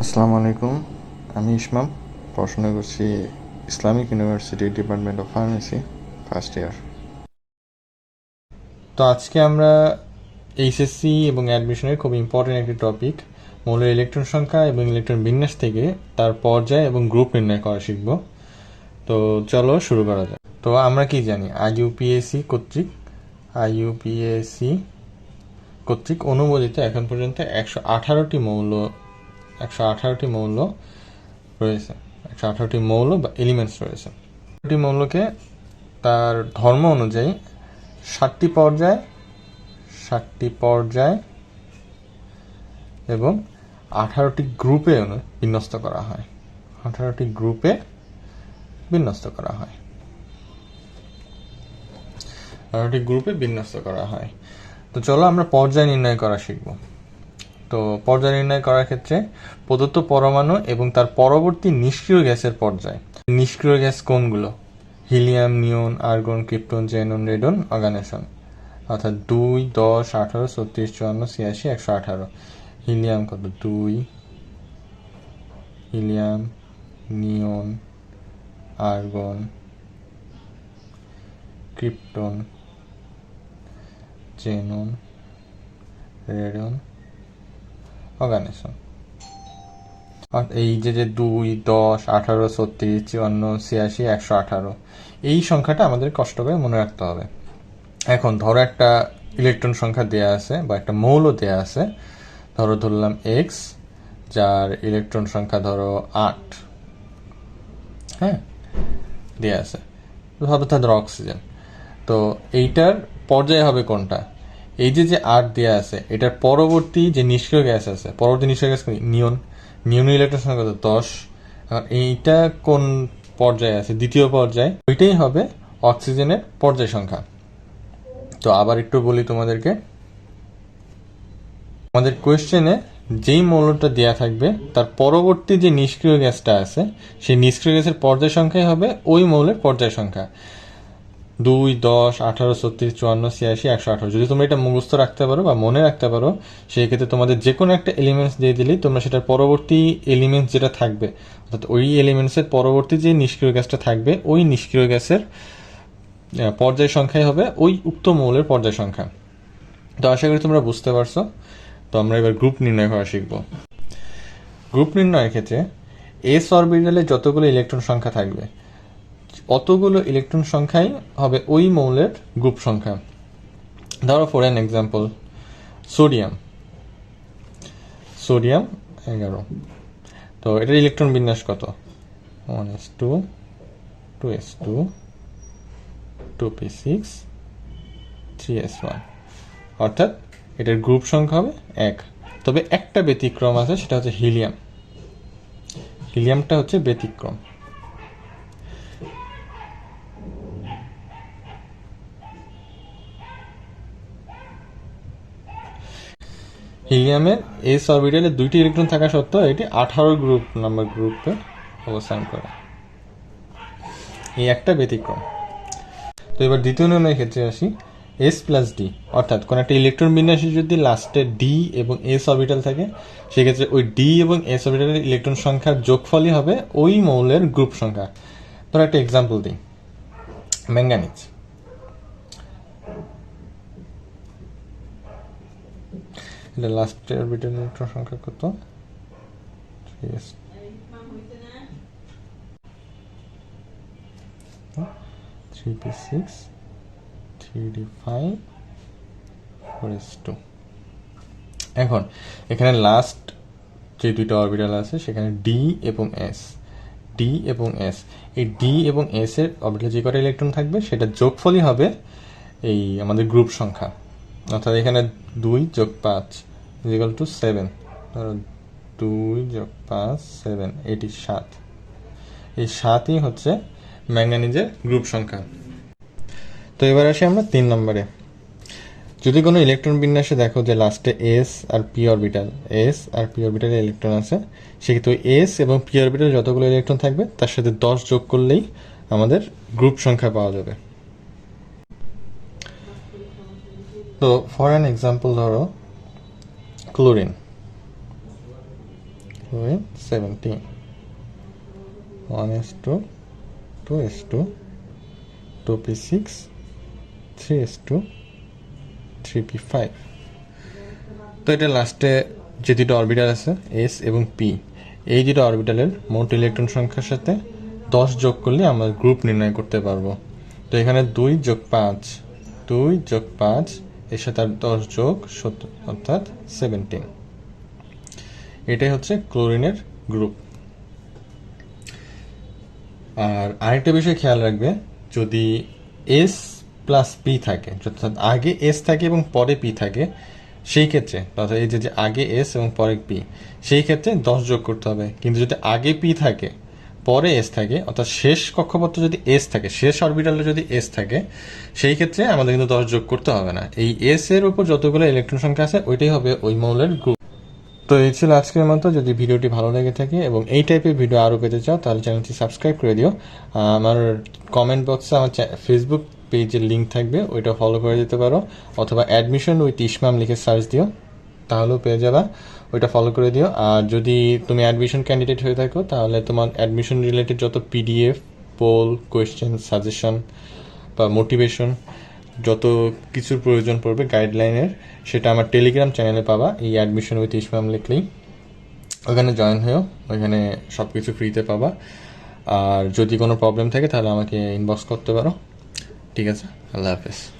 আসসালামু আলাইকুম। আমি ইসমাম। পড়াশোনা করছি Islamic university, department of pharmacy, first year. তো আজকে আমরা এইচএসসি এবং অ্যাডমিশনের খুব ইম্পর্টেন্ট একটি টপিক মৌলের ইলেকট্রন সংখ্যা এবং ইলেকট্রন বিন্যাস থেকে তার পর্যায় এবং গ্রুপ নির্ণয় করা শিখব। তো চলো শুরু করা যাক। তো আমরা কি জানি? আইইউপিএসসি কর্তৃক আইইউপিএসসি কর্তৃক অনুমোদিত এখন পর্যন্ত একশো আঠারোটি মৌল একশো আঠারোটি মৌল রয়েছে। একশো আঠারোটি মৌল বা এলিমেন্টস রয়েছে। এটি মৌলকে তার ধর্ম অনুযায়ী ষাটটি পর্যায় ষাটটি পর্যায় এবং আঠারোটি গ্রুপে বিন্যস্ত করা হয়। আঠারোটি গ্রুপে বিন্যস্ত করা হয়। আঠারোটি গ্রুপে বিন্যস্ত করা হয়। তো চলো আমরা পর্যায় নির্ণয় করা শিখব। তো পর্যায় নির্ণয় করার ক্ষেত্রে প্রদত্ত পরমাণু এবং তার পরবর্তী নিষ্ক্রিয় গ্যাসের পর্যায়। নিষ্ক্রিয় গ্যাস কোনগুলো? Helium, neon, argon, krypton xenon radon, oganesson. অর্থাৎ দুই, দশ, আঠারো, ছত্রিশ, চুয়ান্ন, ছিয়াশি, একশো আঠারো। হিলিয়াম কত? দুই। Helium, neon, argon, krypton xenon radon oganesson আর এই যে যে দুই, দশ, আঠারো, ছত্রিশ, চুয়ান্ন, ছিয়াশি, একশো আঠারো, এই সংখ্যাটা আমাদের কষ্ট করে মনে রাখতে হবে। এখন ধরো একটা ইলেকট্রন সংখ্যা দেয়া আছে বা একটা মৌলও দেয়া আছে, ধরো ধরলাম এক্স যার ইলেকট্রন সংখ্যা ধরো আট হ্যাঁ দেয়া আছে। তাদের অক্সিজেন তো এইটার পর্যায় হবে কোনটা? এই যে যে আট দেওয়া আছে, এটার পরবর্তী যে নিষ্ক্রিয় গ্যাস আছে, পরবর্তী নিষ্ক্রিয় গ্যাস নিয়ন নিয়ন ইলেকট্রন সংখ্যা কত দশ। আর এইটা কোন পর্যায়ে আছে? দ্বিতীয় পর্যায়। ওইটাই হবে অক্সিজেনের পর্যায় সংখ্যা। তো আবার একটু বলি তোমাদেরকে। আমাদের কোয়েশ্চেনে যেই মৌলটা দেয়া থাকবে, তার পরবর্তী যে নিষ্ক্রিয় গ্যাসটা আছে, সেই নিষ্ক্রিয় গ্যাসের পর্যায় সংখ্যাই হবে ওই মৌলের পর্যায় সংখ্যা। দুই, দশ, আঠারো, ছত্রিশ, চুয়ান্ন, ছিয়াশি, একশো আঠারো। যদি তোমরা এটা মুখস্থ রাখতে পারো বা মনে রাখতে পারো, সেই ক্ষেত্রে তোমাদের যে কোনো একটা এলিমেন্টস দিয়ে দিলেই তোমরা সেটার পরবর্তী এলিমেন্টস যেটা থাকবে, অর্থাৎ ওই এলিমেন্টসের পরবর্তী যে নিষ্ক্রিয় গ্যাসটা থাকবে, ওই নিষ্ক্রিয় গ্যাসের পর্যায় সংখ্যাই হবে ওই উক্ত মৌলের পর্যায় সংখ্যা। তো আশা করি তোমরা বুঝতে পারছ। তো আমরা এবার গ্রুপ নির্ণয় করা শিখব। গ্রুপ নির্ণয়ের ক্ষেত্রে এস অরবিটালে যতগুলো ইলেকট্রন সংখ্যা থাকবে অতগুলো ইলেকট্রন সংখ্যাই হবে ওই মৌলের গ্রুপ সংখ্যা? ধরো for an example sodium sodium এগারো। তো এটার ইলেকট্রন বিন্যাস কত? One S two two S two two P six three S one অর্থাৎ এটার গ্রুপ সংখ্যা হবে এক। তবে একটা ব্যতিক্রম আছে, সেটা হচ্ছে হিলিয়াম হিলিয়ামটা হচ্ছে ব্যতিক্রম। হিলিয়ামের এস অরবিটালে দুইটি ইলেকট্রন থাকা সত্ত্বেও এটি আঠারো গ্রুপ নাম্বার গ্রুপে অবস্থান করে। এই একটা ব্যতিক্রম। তো এবার দ্বিতীয় নির্ণয়ের ক্ষেত্রে আসি। এস প্লাস ডি অর্থাৎ কোনো একটা ইলেকট্রন বিন্যাসে যদি লাস্টে ডি এবং এস অরবিটাল থাকে, সেক্ষেত্রে ওই ডি এবং এস অরবিটালের ইলেকট্রন সংখ্যার যোগফলই হবে ওই মৌলের গ্রুপ সংখ্যা। ধরো একটা এক্সাম্পল দিই। ম্যাঙ্গানিজ এটা লাস্ট অরবিটাল ইলেকট্রন সংখ্যা কত? Three P six three D five four S two এখন, এখানে লাস্ট যে দুইটা অরবিটাল আছে, সেখানে ডি এবং এস ডি এবং এস এই ডি এবং এস এর অরবিটাল যে কটা ইলেকট্রন থাকবে, সেটা যোগফলই হবে এই আমাদের গ্রুপ সংখ্যা। অর্থাৎ এখানে দুই যোগ পাঁচ। ইজিক্যাল টু সেভেন ধরো দুই যোগ পাঁচ সেভেন এটি সাত। এই সাতই হচ্ছে ম্যাঙ্গানিজের গ্রুপ সংখ্যা। তো এবার আসি আমরা তিন নম্বরে। যদি কোনো ইলেকট্রন বিন্যাসে দেখো যে লাস্টে এস আর পি অরবিটাল এস আর পি অরবিটালে ইলেকট্রন আছে সেক্ষেত্রে এস এবং পি অরবিটাল যতগুলো ইলেকট্রন থাকবে, তার সাথে দশ যোগ করলেই আমাদের গ্রুপ সংখ্যা পাওয়া যাবে। তো ফর অ্যান এক্সাম্পল ধরো chlorine with 17 1 is 2 2 is 2 2p6 3 is 2 3p5 তো এটা লাস্টে যে দুটো অরবিটাল আছে এস এবং পি এই দুটো অরবিটালের মোট ইলেকট্রন সংখ্যার সাথে দশ যোগ করলে আমরা গ্রুপ নির্ণয় করতে পারব। তো এখানে দুই যোগ পাঁচ, দুই যোগ পাঁচ এর সাথে আর দশ যোগ সত্তর, অর্থাৎ সেভেন্টিন এটাই হচ্ছে ক্লোরিনের গ্রুপ আর আরেকটা বিষয় খেয়াল রাখবে, যদি এস প্লাস পি থাকে, অর্থাৎ আগে এস থাকে এবং পরে পি থাকে, সেই ক্ষেত্রে, অর্থাৎ এই যে যে আগে এস এবং পরে পি সেই ক্ষেত্রে দশ যোগ করতে হবে। কিন্তু যদি আগে পি থাকে পরে এস থাকে, অর্থাৎ শেষ কক্ষপথ যদি এস থাকে, শেষ অরবিটালে যদি এস থাকে, সেই ক্ষেত্রে আমাদের কিন্তু দশ যোগ করতে হবে না। এই এস এর উপর যতগুলো ইলেকট্রন সংখ্যা আছে, ওইটাই হবে ওই মৌলের গ্রুপ তো এই ছিল আজকের মতো। যদি ভিডিওটি ভালো লেগে থাকে এবং এই টাইপের ভিডিও আরও পেতে চাও, তাহলে চ্যানেলটি সাবস্ক্রাইব করে দিও। আমার কমেন্ট বক্সে আমার ফেসবুক পেজের লিঙ্ক থাকবে, ওইটা ফলো করে দিতে পারো। অথবা অ্যাডমিশন উইথ ইসমাম লিখে সার্চ দিও, তাহলেও পেয়ে যাবা। ওইটা ফলো করে দিও। আর যদি তুমি অ্যাডমিশন ক্যান্ডিডেট হয়ে থাকো, তাহলে তোমার অ্যাডমিশন রিলেটেড যত পিডিএফ পোল কোয়েশ্চেন সাজেশন বা মোটিভেশন যত কিছুর প্রয়োজন পড়বে গাইডলাইনের সেটা আমার টেলিগ্রাম চ্যানেলে পাবা। এই অ্যাডমিশন উইথ ইসমাম লিখলেই। ওখানে জয়েন হয়েও ওইখানে সব কিছু ফ্রিতে পাবা। আর যদি কোনো প্রবলেম থাকে, তাহলে আমাকে ইনবক্স করতে পারো। ঠিক আছে? আল্লাহ হাফেজ।